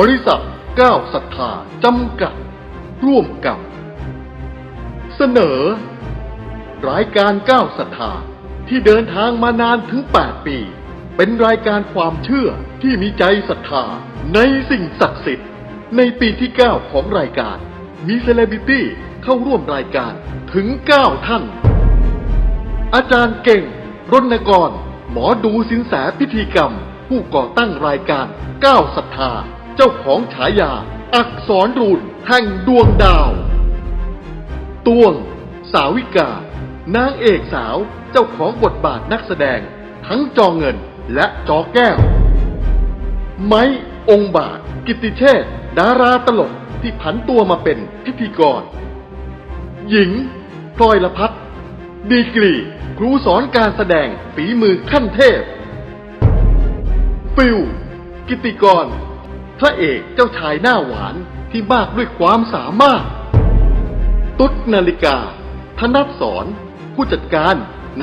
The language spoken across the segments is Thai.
บริษัทก้าวศรัทธาจำกัด ร่วมกับ เสนอ รายการก้าวศรัทธาที่เดินทางมานานถึง 8 ปี เป็นรายการความเชื่อที่มีใจศรัทธาในสิ่งศักดิ์สิทธิ์ ในปีที่ 9 ของรายการ มีเซเลบริตี้เข้าร่วมรายการถึง 9 ท่าน อาจารย์เก่งรณกร หมอดูสินแสพิธีกรรม ผู้ก่อตั้งรายการก้าวศรัทธา เจ้าของฉายา อักษรรูนแห่งดวงดาว ตวง สาวิกา นางเอกสาวเจ้าของบทบาทนักแสดง ทั้งจอเงินและจอแก้ว ไม้องบาท กิติเชษดาราตลกที่ผันตัวมาเป็นพิธีกร หญิงพลอยละพัฒน์ดีกรี ครูสอนการแสดงฝีมือขั้นเทพ ฟิลกิติกร พระเอกเจ้าชายหน้าหวานที่มากด้วยความสามารถ ตุ๊ดนาฬิกา ธนัทสอนผู้จัดการ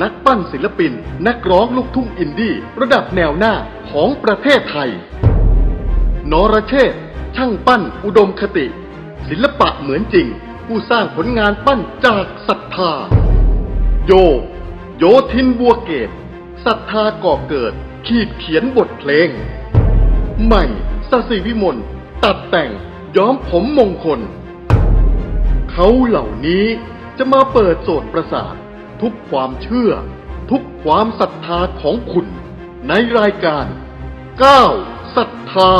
นักปั้นศิลปิน นักร้องลูกทุ่งอินดี้ระดับแนวหน้าของประเทศไทย นรเชษฐช่างปั้นอุดมคติ ศิลปะเหมือนจริง ผู้สร้างผลงานปั้นจากศรัทธา โย โยทินบัวเกตศรัทธาก่อเกิด ขีดเขียนบทเพลง ใหม่ สศิวิมลตัดแต่งย้อมผมมงคล เขาเหล่านี้จะมาเปิดโสดประสาท ทุกความเชื่อ ทุกความศรัทธาของคุณ ในรายการก้าวศรัทธา